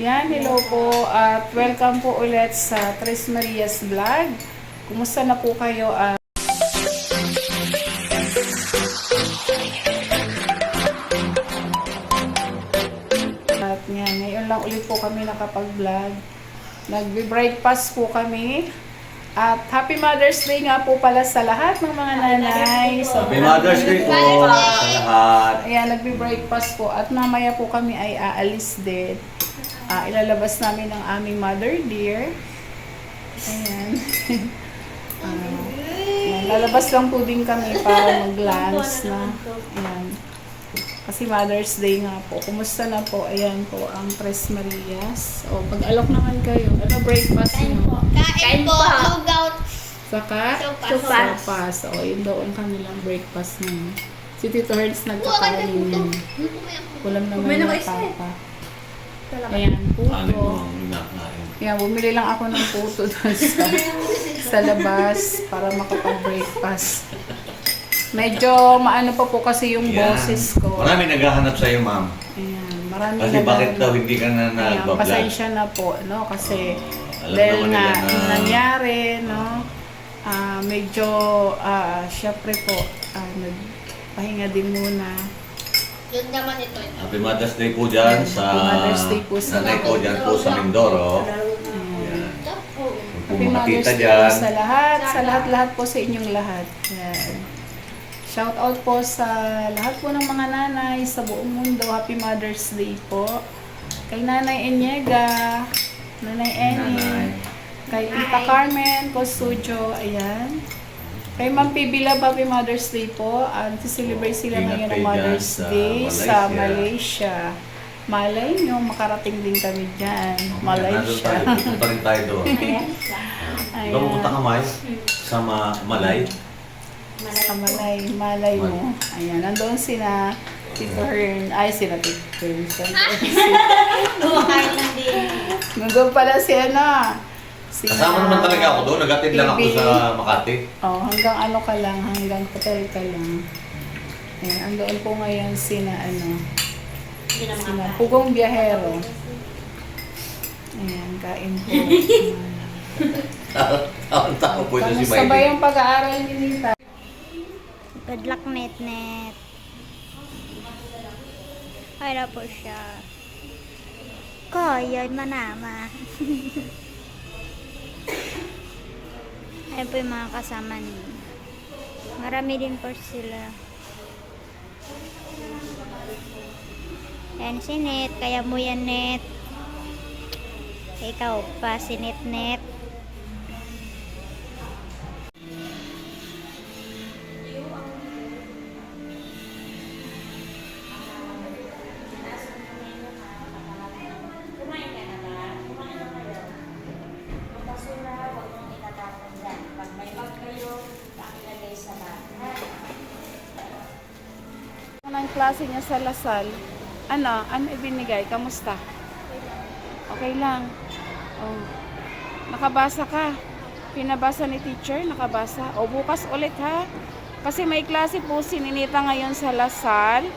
Yan, hello po at welcome po ulit sa Tres Marias Vlog. Kumusta na po kayo? Ah, at yan, ngayon lang ulit po kami nakapag-vlog. Nagbe-breakfast po kami. At Happy Mother's Day nga po pala sa lahat ng mga nanay. So, Happy Mother's Day po sa lahat. Ayan, nagbe-breakfast po at mamaya po kami ay aalis din. Ah, ilalabas namin ang aming mother dear. Ayan. Ah, ayan, lalabas lang po din kami para mag-lunch na. Ayan. Kasi Mother's Day nga po. Kumusta na po? Ayan po ang Tres Marias. O, pag-alok naman kayo. Ano breakfast nyo? Kain po, lugaw. Saka? Sopas. Sopas. O, yun daw ang kanilang breakfast nyo. Si Tito Hertz nagkakainin. Ulam naman Kumain ng papa. Ayan, Ano puto. ang inakain? Kaya bumili lang ako ng puto doon sa, sa labas para makapag-breakfast. Medyo maano pa po kasi yung Yan. boses ko. Marami naghahanap sa iyo, ma'am. Ayan, marami Kasi na bakit daw hindi ka na Ayan, nagbablog? pasensya na po, no? Kasi Oo, alam dahil naman nila na- yung nangyari, no? Ah, medyo, ah, syempre po, ah, nagpahinga din muna. Yun naman ito. Happy Mother's Day po dyan Happy sa Mother's Day po sa nanay ko dyan po sa Mindoro. Yan. Kung Happy mga Mother's tita Day dyan, sa lahat, sa lahat-lahat po sa inyong lahat. Yan. Shout out po sa lahat po ng mga nanay sa buong mundo. Happy Mother's Day po. Kay Nanay Enyega, Nanay Eni, kay Tita Carmen Costudio, ayan. Kay Ma'am Love, Happy Mother's Day po. At celebrate sila ngayon ng Mother's sa Day sa Malaysia. Malay nyo, makarating din kami dyan. Nandun Malaysia. tayo, pupunta rin tayo doon. Ayan. Doon pupunta ka, May? Sa Ma- Malay? Sa Malay, Malay mo. Ayan, nandoon sina Tito Hern, ay sina Tito Hern. Kumakain lang din. Nandoon pala si ano. Si Kasama naman talaga ako doon. Nag-attend lang ako sa Makati. Oh, hanggang ano ka lang, hanggang hotel ka lang. Ayan, andoon po ngayon sina ano, sina. Pugong Biyahero. Ayan, kain po. Tawang-tawa po ito si Kamusta ba Miley. yung pag-aaral ni Nita? Good luck, Net Net. Kaya po siya. Kaya manama. Ayan po yung mga kasama niya. Marami din po sila. Ayan si Net. Kaya mo yan, Net. Ikaw pa, si Net Net. Anong klase niya sa Lasal? Ano? Ano ibinigay? Kamusta? Okay lang. Oh. Nakabasa ka. Pinabasa ni teacher, nakabasa. O bukas ulit ha. Kasi may klase po si Ninita ngayon sa Lasal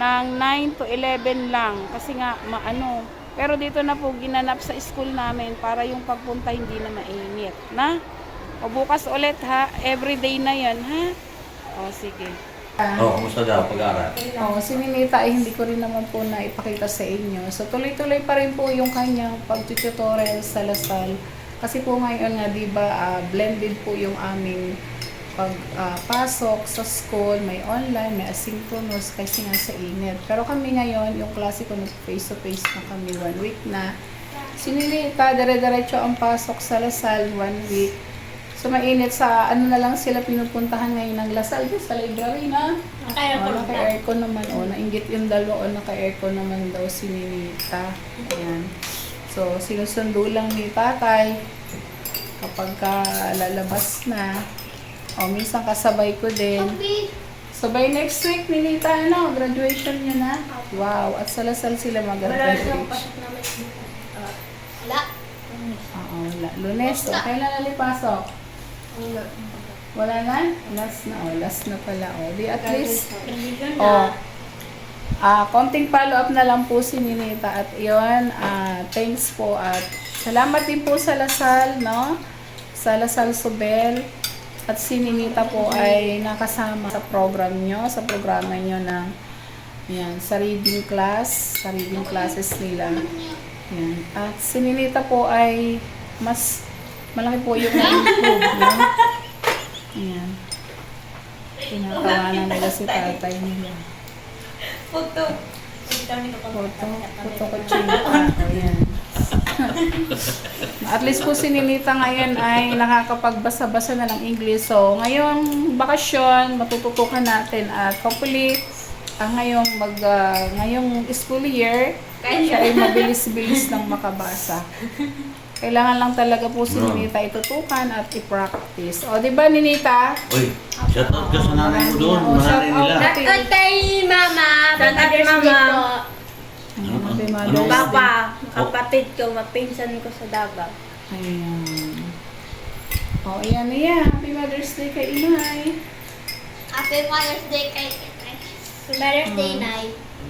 ng 9 to 11 lang. Kasi nga, maano. Pero dito na po ginanap sa school namin para yung pagpunta hindi na mainit. Na? O bukas ulit ha. Everyday na yan ha. O sige. Oh, kumusta daw pag-aaral? Oo, si Ninita ay hindi ko rin naman po na ipakita sa inyo. So tuloy-tuloy pa rin po yung kanyang pag-tutorial sa Lasal. Kasi po ngayon nga, di ba, ah, blended po yung aming pagpasok sa school, may online, may asynchronous kasi nga sa init. Pero kami ngayon, yung klase ko face-to-face na kami one week na. Si Ninita, dire-diretso ang pasok sa Lasal one week. So mainit sa ano na lang sila pinupuntahan ngayon ng Lasal doon sa library na. Nakain Oh, naka-aircon naman. Oh, nainggit yung dalawa. Oh, naka-aircon naman daw si Ninita. Ayan. So, sinusundo lang ni tatay kapag ka lalabas na. O, minsan kasabay ko din. So, by next week, Ninita, ano, graduation niya na. Wow. At sa Lasal sila mag-graduation. Wala. Oo, wala. Lunes. O, kailan nalipasok? Wala na? Last na. Oh, last na pala. Oh, di at least. Oh, Ah, konting follow-up na lang po si Ninita at iyon, ah, thanks po at salamat din po sa Lasal, no? Sa Lasal Subel at si Ninita po ay nakasama sa program nyo, sa programa nyo ng yan, sa reading class, sa reading classes nila. Yan. At si Ninita po ay mas malaki po yung na-improve, no? Yan. Tinatawanan nila si tatay nila. Puto. Photo, photo ko chino. Ayan. At least po si Ninita ngayon ay nakakapagbasa-basa na ng English. So, ngayong bakasyon, matututukan natin at hopefully, ah, ngayong mag ah, ngayong school year, siya ay mabilis-bilis ng makabasa. Kailangan lang talaga po si No. Ninita itutukan at i-practice. O, di ba Ninita? Uy, shout out ka sa nanay mo doon. Oh, shout out nila. na- kay Mama. Shout out kay Mama. Ano? Happy Ano? Mother's Day. Papa, kapatid ko, mapinsan ko sa Davao. Ayan. O, ayan na yan. Happy Mother's Day kay Inay. Happy Mother's Day kay Happy Mother's Day, Mm. Nay.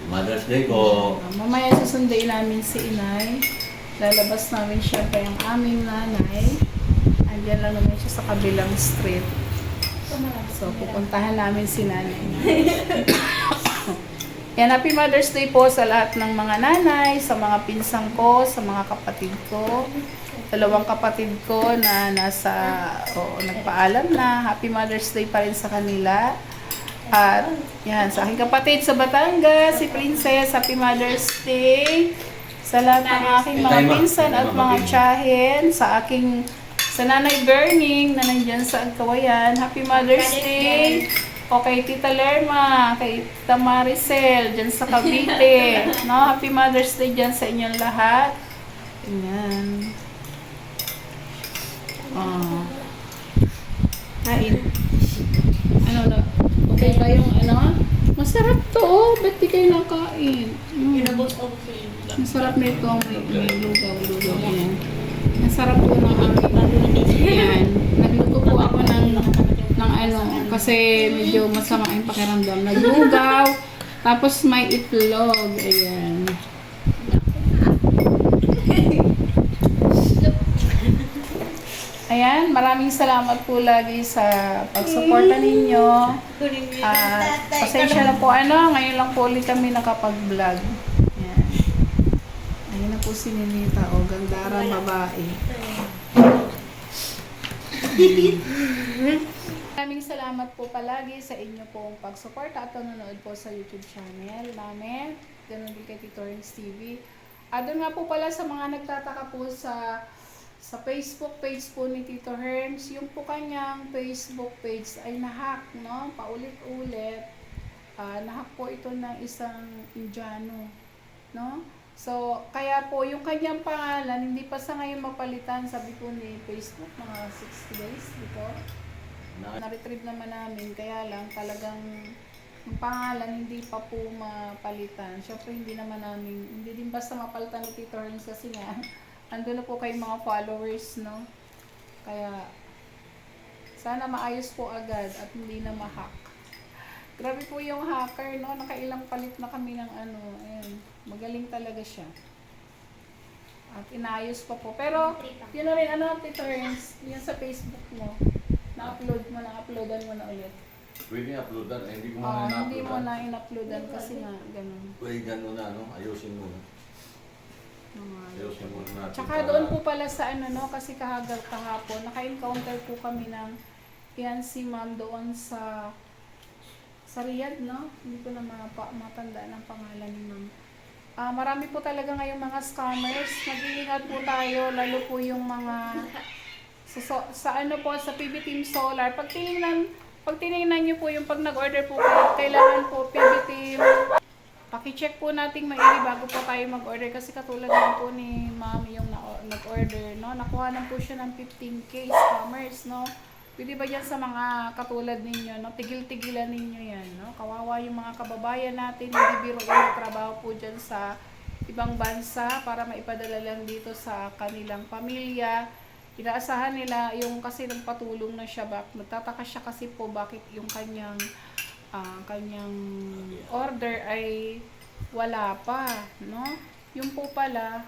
Mother's Day ko. Ah, Mamaya susunduin namin si Inay. Lalabas namin syempre ang aming nanay. Andiyan lang naman siya sa kabilang street. So, pupuntahan namin si nanay. Yan, Happy Mother's Day po sa lahat ng mga nanay, sa mga pinsang ko, sa mga kapatid ko. Dalawang kapatid ko na nasa, o nagpaalam na. Happy Mother's Day pa rin sa kanila. At yan, sa aking kapatid sa Batangas, si Princess, Happy Mother's Day. Sa lahat ng aking mga pinsan at mga tiyahin, sa aking sa Nanay Burning na nandyan sa Agkawayan, Happy Mother's Day. O kay Tita Lerma, kay Tita Maricel, dyan sa Cavite. No, Happy Mother's Day dyan sa inyong lahat. Ayan. Oh. Kain. Ano na? Okay ba yung ano? Masarap to, oh. Ba't di kayo nakain? Mm. Inubos-ubos Masarap nito, may, may lugaw-lugaw yan. Masarap po ng aming yan. Nagluto po ako ng, ng ano, kasi medyo masama yung pakiramdam. Naglugaw, tapos may itlog. Ayan. Ayan, maraming salamat po lagi sa pagsuporta ninyo. At pasensya na po ano, ngayon lang po ulit kami nakapag-vlog. Ayan. Ayun na po si Ninita, o gandara babae. Maraming salamat po palagi sa inyo pong pagsuporta at panonood po sa YouTube channel namin. Ganun din kay Tito TV. At doon nga po pala sa mga nagtataka po sa sa Facebook page po ni Tito Herms, yung po kanyang Facebook page ay nahack, no? Paulit-ulit. Ah, nahack po ito ng isang Indiano, no? So, kaya po yung kanyang pangalan, hindi pa sa ngayon mapalitan, sabi po ni Facebook, mga 60 days dito. Na-retrieve naman namin, kaya lang talagang yung pangalan hindi pa po mapalitan. Syempre hindi naman namin, hindi din basta mapalitan ni Tito Herms kasi nga, ando na po kayong mga followers, no? Kaya, sana maayos po agad at hindi na ma-hack. Grabe po yung hacker, no? Nakailang palit na kami ng ano, ayun. Magaling talaga siya. At inayos pa po. Pero, yun na rin, ano, Ernst, yun sa Facebook mo. Na-upload mo na, uploadan mo na ulit. Pwede uploadan. Eh, hindi ko muna hindi mo na-uploadan. na in-uploadan kasi nga, ganun. Pwede gano'n na, ano? Ayusin mo. Ayusin mo natin. Tsaka para- doon po pala sa ano no, kasi kahagal kahapon, naka-encounter po kami ng yan si ma'am doon sa sa Riyadh, no? Hindi ko na mapa, matanda ng pangalan ni ma'am. Ah, marami po talaga ngayong mga scammers. Mag-iingat po tayo, lalo po yung mga sa, sa, sa ano po, sa PB Team Solar. Pag tinignan, pag tinignan niyo po yung pag nag-order po kayo, kailangan po PB Team Paki-check po nating maigi bago po tayo mag-order kasi katulad lang po ni ma'am yung na- nag-order, no? Nakuha lang po siya ng 15k scammers, no? Pwede ba yan sa mga katulad ninyo, no? Tigil-tigilan ninyo yan, no? Kawawa yung mga kababayan natin, hindi biro yung trabaho po dyan sa ibang bansa para maipadala lang dito sa kanilang pamilya. Inaasahan nila yung kasi nagpatulong na siya back. Nagtataka siya kasi po bakit yung kanyang ah kanyang order ay wala pa, no? Yung po pala,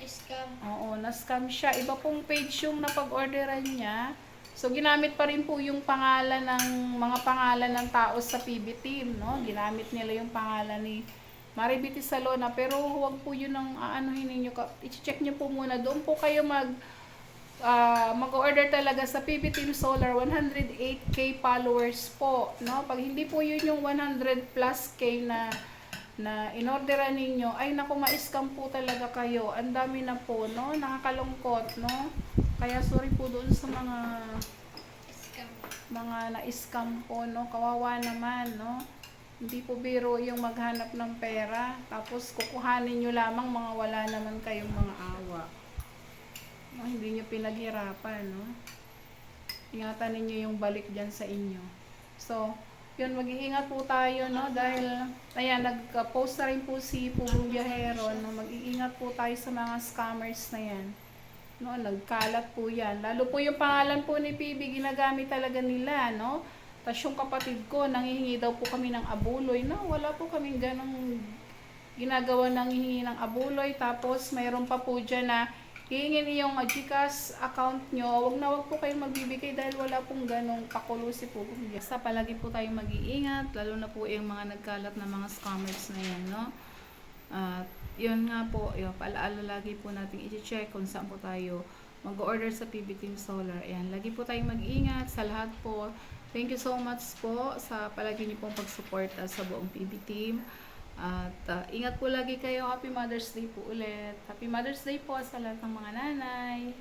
Na-scam. Oo, na-scam siya. Iba pong page yung napag-orderan niya. So, ginamit pa rin po yung pangalan ng mga pangalan ng tao sa PB team, no? Ginamit nila yung pangalan ni Maribiti Salona. Pero huwag po yun ang aanuhin ninyo. I-check nyo po muna. Doon po kayo mag ah, mag-order talaga sa PB Team Solar 108k followers po, no? Pag hindi po yun yung 100 plus k na na inorderan ninyo, ay naku, ma-scam po talaga kayo. Ang dami na po, no? Nakakalungkot, no? Kaya sorry po doon sa mga Scam. mga na-scam po, no? Kawawa naman, no? Hindi po biro yung maghanap ng pera, tapos kukuhanin nyo lamang mga wala naman kayong mga awa. No, hindi nyo pinaghirapan, no? Ingatan ninyo yung balik dyan sa inyo. So, yun, mag-iingat po tayo, no? Dahil, ayan, nag-post na rin po si Pugong Biyahero, no? Mag-iingat po tayo sa mga scammers na yan. No, nagkalat po yan. Lalo po yung pangalan po ni PB, ginagamit talaga nila, no? Tapos yung kapatid ko, nangihingi daw po kami ng abuloy. No, wala po kaming ganong ginagawa ng hihingi ng abuloy. Tapos mayroon pa po dyan na hihingin yung uh, Gcash account nyo. Huwag na huwag po kayong magbibigay dahil wala pong ganong pakulusi po. Basta palagi po tayong mag-iingat, lalo na po yung mga nagkalat na mga scammers na yan, no? At yun nga po, yun, paalaala lagi po natin i-check kung saan po tayo mag-order sa PB Team Solar. Ayan, lagi po tayong mag-ingat sa lahat po. Thank you so much po sa palagi niyo pong pag-suporta sa buong PB Team. At uh, ingat po lagi kayo. Happy Mother's Day po ulit. Happy Mother's Day po sa lahat ng mga nanay.